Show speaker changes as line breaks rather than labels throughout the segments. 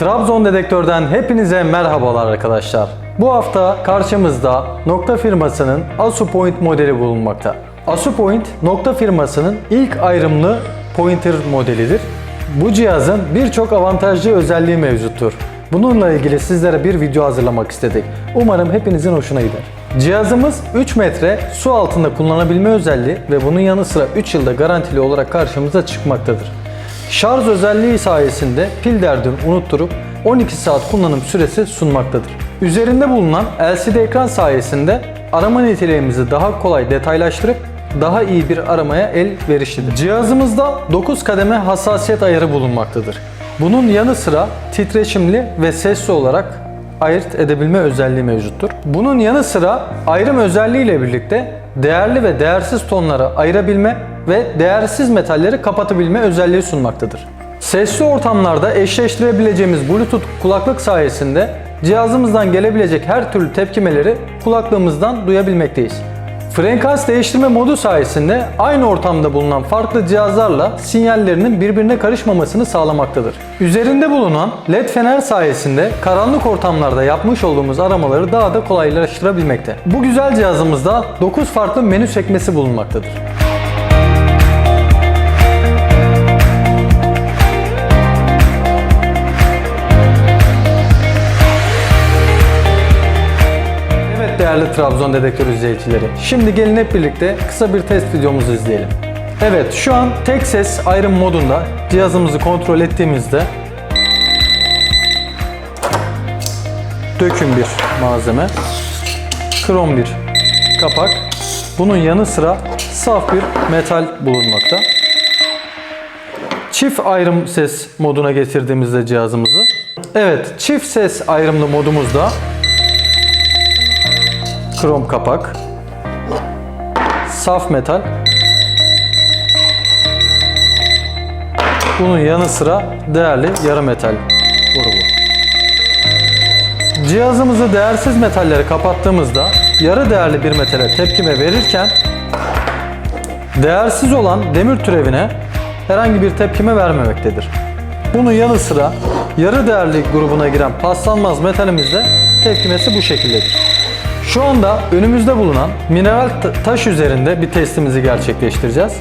Trabzon Dedektör'den hepinize merhabalar arkadaşlar. Bu hafta karşımızda nokta firmasının AsuPoint modeli bulunmakta. AsuPoint nokta firmasının ilk ayrımlı pointer modelidir. Bu cihazın birçok avantajlı özelliği mevcuttur. Bununla ilgili sizlere bir video hazırlamak istedik. Umarım hepinizin hoşuna gider. Cihazımız 3 metre su altında kullanabilme özelliği ve bunun yanı sıra 3 yılda garantili olarak karşımıza çıkmaktadır. Şarj özelliği sayesinde pil derdini unutturup 12 saat kullanım süresi sunmaktadır. Üzerinde bulunan LCD ekran sayesinde arama niteliğimizi daha kolay detaylaştırıp daha iyi bir aramaya el verişlidir. Cihazımızda 9 kademe hassasiyet ayarı bulunmaktadır. Bunun yanı sıra titreşimli ve sesli olarak ayırt edebilme özelliği mevcuttur. Bunun yanı sıra ayrım özelliği ile birlikte değerli ve değersiz tonları ayırabilme ve değersiz metalleri kapatabilme özelliği sunmaktadır. Sesli ortamlarda eşleştirebileceğimiz Bluetooth kulaklık sayesinde cihazımızdan gelebilecek her türlü tepkimeleri kulaklığımızdan duyabilmekteyiz. Frekans değiştirme modu sayesinde aynı ortamda bulunan farklı cihazlarla sinyallerinin birbirine karışmamasını sağlamaktadır. Üzerinde bulunan LED fener sayesinde karanlık ortamlarda yapmış olduğumuz aramaları daha da kolaylaştırabilmekte. Bu güzel cihazımızda 9 farklı menü sekmesi bulunmaktadır. Değerli Trabzon Dedektör izleyicileri. Şimdi gelin hep birlikte kısa bir test videomuzu izleyelim. Evet şu an tek ses ayrım modunda cihazımızı kontrol ettiğimizde döküm bir malzeme, krom bir kapak, bunun yanı sıra saf bir metal bulunmakta. Çift ayrım ses moduna getirdiğimizde cihazımızı Evet çift ses ayrımlı modumuzda krom kapak, saf metal. Bunun yanı sıra değerli yarı metal grubu. Cihazımızı değersiz metalleri kapattığımızda yarı değerli bir metale tepkime verirken değersiz olan demir türevine herhangi bir tepkime vermemektedir. Bunun yanı sıra yarı değerli grubuna giren paslanmaz metalimizde tepkimesi bu şekildedir. Şu anda önümüzde bulunan mineral ta- taş üzerinde bir testimizi gerçekleştireceğiz.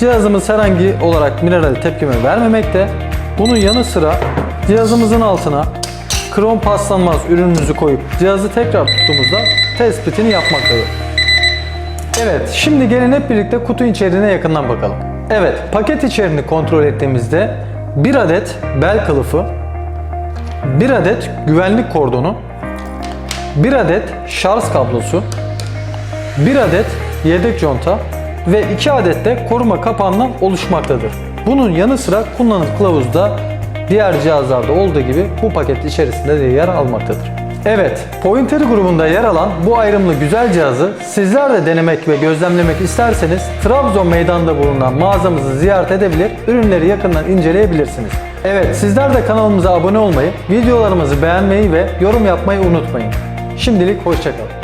Cihazımız herhangi olarak mineral tepkime vermemekte. Bunun yanı sıra cihazımızın altına krom paslanmaz ürünümüzü koyup cihazı tekrar tuttuğumuzda tespitini yapmaktadır. Evet, şimdi gelin hep birlikte kutu içeriğine yakından bakalım. Evet, paket içeriğini kontrol ettiğimizde bir adet bel kılıfı, bir adet güvenlik kordonu, bir adet şarj kablosu, bir adet yedek conta ve iki adet de koruma kapağından oluşmaktadır. Bunun yanı sıra kullanım kılavuzu da diğer cihazlarda olduğu gibi bu paket içerisinde de yer almaktadır. Evet, Pointer grubunda yer alan bu ayrımlı güzel cihazı sizler de denemek ve gözlemlemek isterseniz Trabzon meydanında bulunan mağazamızı ziyaret edebilir, ürünleri yakından inceleyebilirsiniz. Evet, sizler de kanalımıza abone olmayı, videolarımızı beğenmeyi ve yorum yapmayı unutmayın. Şimdilik hoşçakalın.